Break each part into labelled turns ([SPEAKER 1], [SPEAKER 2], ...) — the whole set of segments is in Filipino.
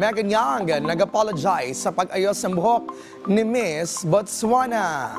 [SPEAKER 1] Megan Young nag-apologize sa pag-ayos ng buhok ni Miss Botswana.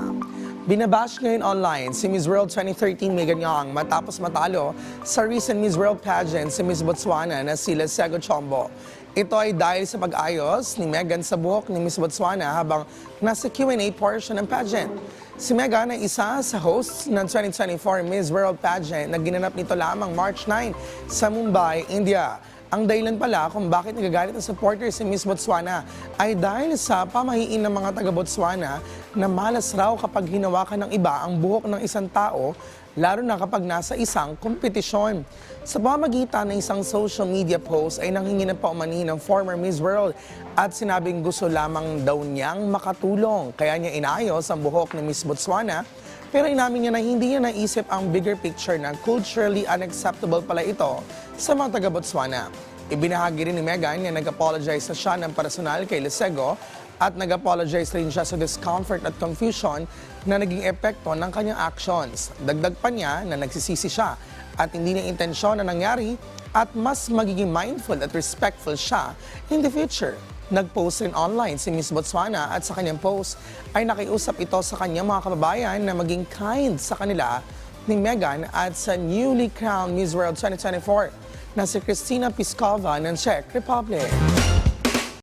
[SPEAKER 1] Binabash ngayon online si Miss World 2013 Megan Young matapos matalo sa recent Miss World pageant si Miss Botswana na si Lesego Chombo. Ito ay dahil sa pag-ayos ni Megan sa buhok ni Miss Botswana habang nasa Q&A portion ng pageant. Si Megan ay isa sa hosts ng 2024 Miss World pageant na ginanap nito lamang March 9 sa Mumbai, India. Ang dahilan pala kung bakit nagagalit ang supporters si Miss Botswana ay dahil sa pamahiin ng mga taga-Botswana na malas raw kapag hinawakan ng iba ang buhok ng isang tao, lalo na kapag nasa isang kompetisyon. Sa pamagitan ng isang social media post ay nanghingi ng paumanhin ng former Miss World at sinabing gusto lamang daw niyang makatulong. Kaya niya inayos ang buhok ni Miss Botswana pero inamin niya na hindi niya naisip ang bigger picture na culturally unacceptable pala ito sa mga taga-Botswana. Ibinahagi rin ni Megan na nag-apologize na siya ng personal kay Lesego at nag-apologize rin siya sa discomfort at confusion na naging epekto ng kanyang actions. Dagdag pa niya na nagsisisi siya at hindi niya intensyon na nangyari at mas magiging mindful at respectful siya in the future. Nag-post rin online si Miss Botswana at sa kanyang post ay nakiusap ito sa kanyang mga kababayan na maging kind sa kanila ni Megan at sa newly crowned Miss World 2024 na si Christina Piskova ng Czech Republic.